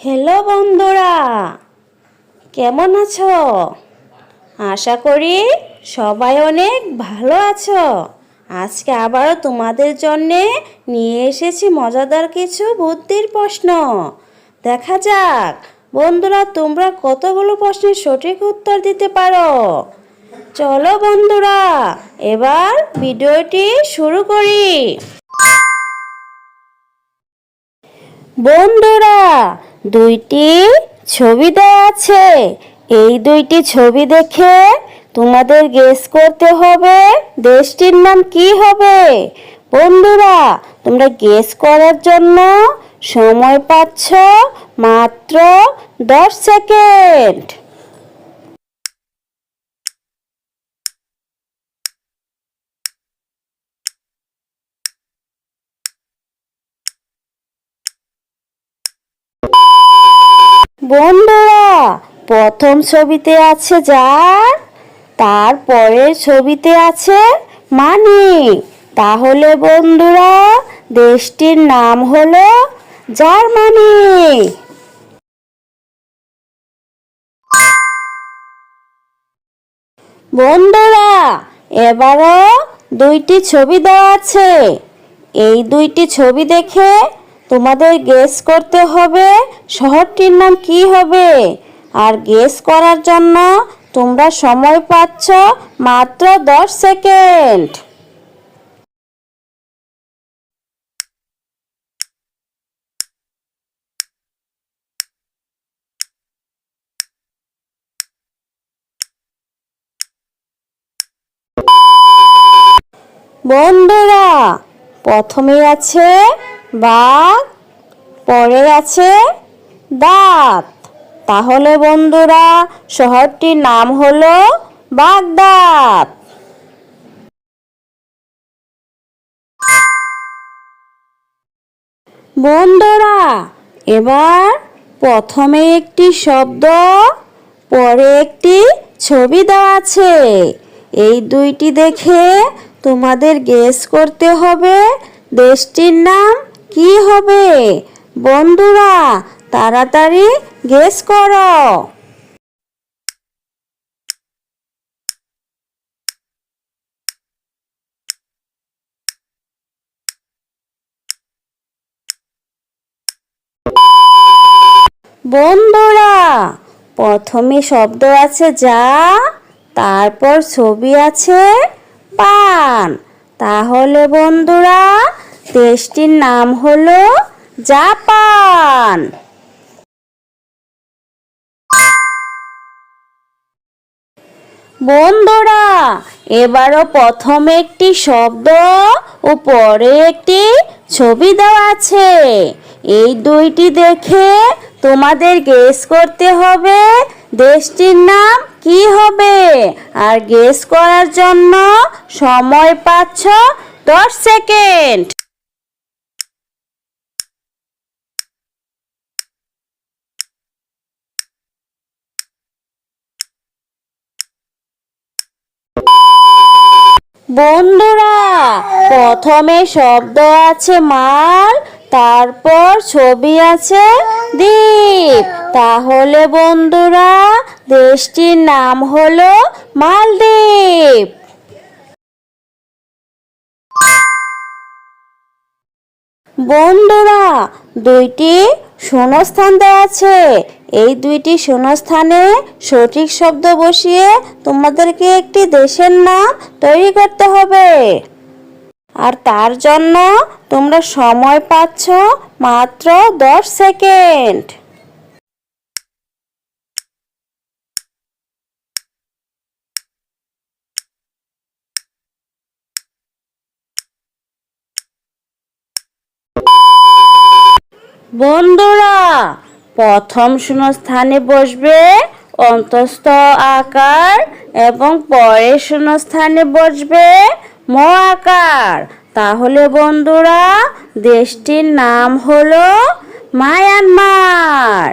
Hello বন্ধুরা, কেমন আছো? আশা করি সবাই অনেক ভালো আছো। আজকে আবারও তোমাদের জন্যে নিয়ে এসেছি মজাদার কিছু বুদ্ধির প্রশ্ন। দেখা যাক, বন্ধুরা, তোমরা কতগুলো প্রশ্নের সঠিক উত্তর দিতে পারো? চলো বন্ধুরা, এবার ভিডিওটি শুরু করি। বন্ধুরা দুইটি ছবি দেওয়া আছে। এই দুইটি ছবি দেখে তোমাদের গেস করতে হবে দেশটির নাম কি হবে। বন্ধুরা, তোমরা গেস করার জন্য সময় পাচ্ছ মাত্র দশ সেকেন্ড বন্ধুরা, প্রথম ছবিতে আছে যার তারপরের ছবিতে আছে মানি তাহলে বন্ধুরা, দেশটির নাম হলো জার্মানি। বন্ধুরা, এবারও দুইটি ছবি দেওয়া আছে। এই দুইটি ছবি দেখে তোমাদের গেস করতে হবে, শহরটির নাম কি হবে? আর গেস করার জন্য তোমরা সময় পাচ্ছ মাত্র দশ সেকেন্ড বন্ধুরা প্রথমে আছে বাঘ পরে আছে দাঁত। তাহলে বন্ধুরা, শহরটির নাম হলো বাগদাদ। বন্ধুরা, এবার প্রথমে একটি শব্দ, পরে একটি ছবি দেওয়া আছে। এই দুইটি দেখে তোমাদের গেস করতে হবে। দেশটির নাম কি হবে? বন্ধুরা, তাড়াতাড়ি গেস করো। বন্ধুরা, প্রথমে শব্দ আছে যা, তারপর ছবি আছে পান। তাহলে বন্ধুরা দেশটির নাম হলো জাপান। বন্ধুরা, এবারও প্রথমে একটি শব্দ ও পরে একটি ছবি দেওয়া আছে। এই দুইটি দেখে তোমাদের গেস করতে হবে দেশটির নাম কি হবে। আর গেস করার জন্য সময় পাচ্ছ দশ সেকেন্ড বন্ধুরা, প্রথমে শব্দ আছে মাল তারপর ছবি আছে দ্বীপ তাহলে বন্ধুরা, দেশটির নাম হলো মালদ্বীপ। বন্ধুরা, দুইটি শূন্যস্থান দেওয়া আছে। এই দুইটি শূন্যস্থানে সঠিক শব্দ বসিয়ে তোমাদেরকে একটি দেশের নাম তৈরি করতে হবে। আর তার জন্য তোমরা সময় পাচ্ছ মাত্র দশ সেকেন্ড। বন্ধুরা প্রথম শূন্যস্থানে বসবে অন্তস্থ আকার এবং পরের শূন্যস্থানে বসবে ম আকার তাহলে বন্ধুরা, দেশটির নাম হলো মায়ানমার।